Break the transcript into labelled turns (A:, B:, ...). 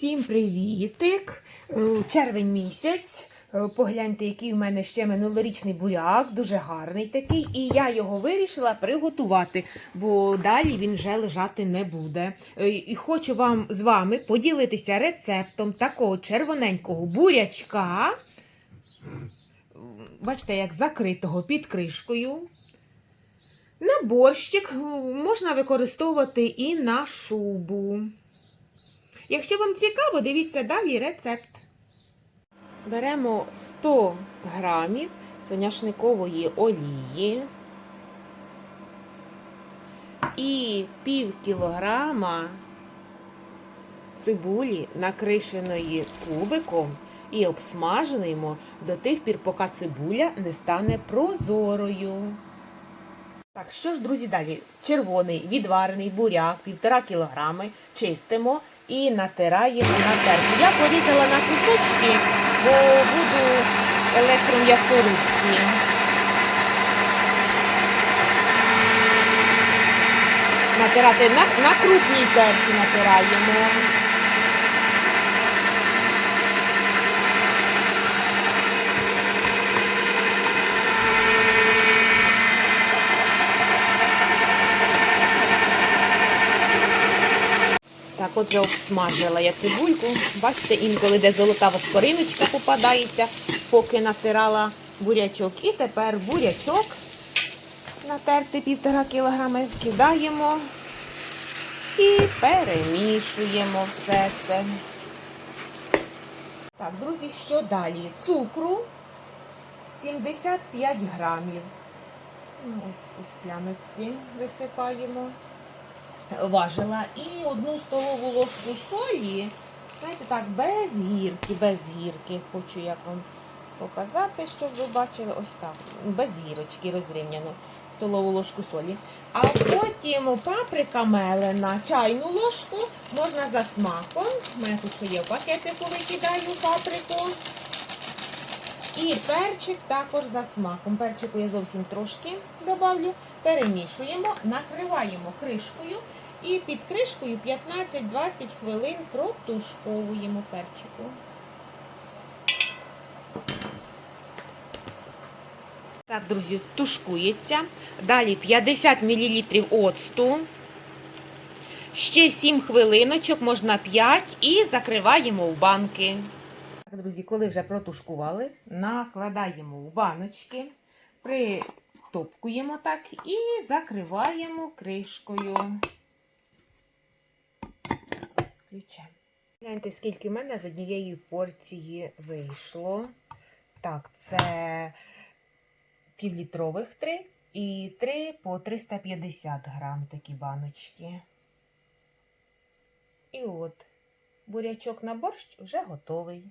A: Всім привітик! Е, Червень місяць. Е, Погляньте, який у мене ще минулорічний буряк, дуже гарний такий. І я його вирішила приготувати, бо далі він вже лежати не буде. Е, І хочу вам з вами поділитися рецептом такого червоненького бурячка. Бачите, як закритого під кришкою. На борщик можна використовувати і на шубу. Якщо вам цікаво, дивіться далі рецепт. Беремо 100 грамів соняшникової олії і пів кілограма цибулі, накришеної кубиком, і обсмажуємо до тих пір, поки цибуля не стане прозорою. Так, що ж, друзі, далі? Червоний відварений буряк, півтора кілограми, чистимо і натираємо на терку. Я порізала на кусочки, бо буду електром'ясорубці. Натирати на, на крупній терці натираємо. Так, отже, обсмажила я цибульку. Бачите, інколи де золота скориночка попадається, поки натирала бурячок. І тепер бурячок натерти півтора кілограми, кидаємо і перемішуємо все це. Так, друзі, що далі? Цукру 75 грамів. Ну, Ось у скляночці висипаємо важила і одну столову ложку солі. Знаєте, так, без гірки, без гірки. Хочу як вам показати, щоб ви бачили ось так. Без гірочки розрівняно столову ложку солі. А потім паприка мелена, чайну ложку можна за смаком. У мене тут що є в пакетику, викидаю паприку. І перчик також за смаком. Перчику я зовсім трошки добавлю. Перемішуємо, накриваємо кришкою і під кришкою 15-20 хвилин протушковуємо перчику. Так, друзі, тушкується. Далі 50 мл оцту. Ще 7 хвилиночок, можна 5 і закриваємо в банки. Друзі, коли вже протушкували, накладаємо в баночки, притопкуємо так і закриваємо кришкою. Ключем. Гляньте, скільки в мене з однієї порції вийшло. Так, це півлітрових три і три по 350 грам такі баночки. І от бурячок на борщ вже готовий.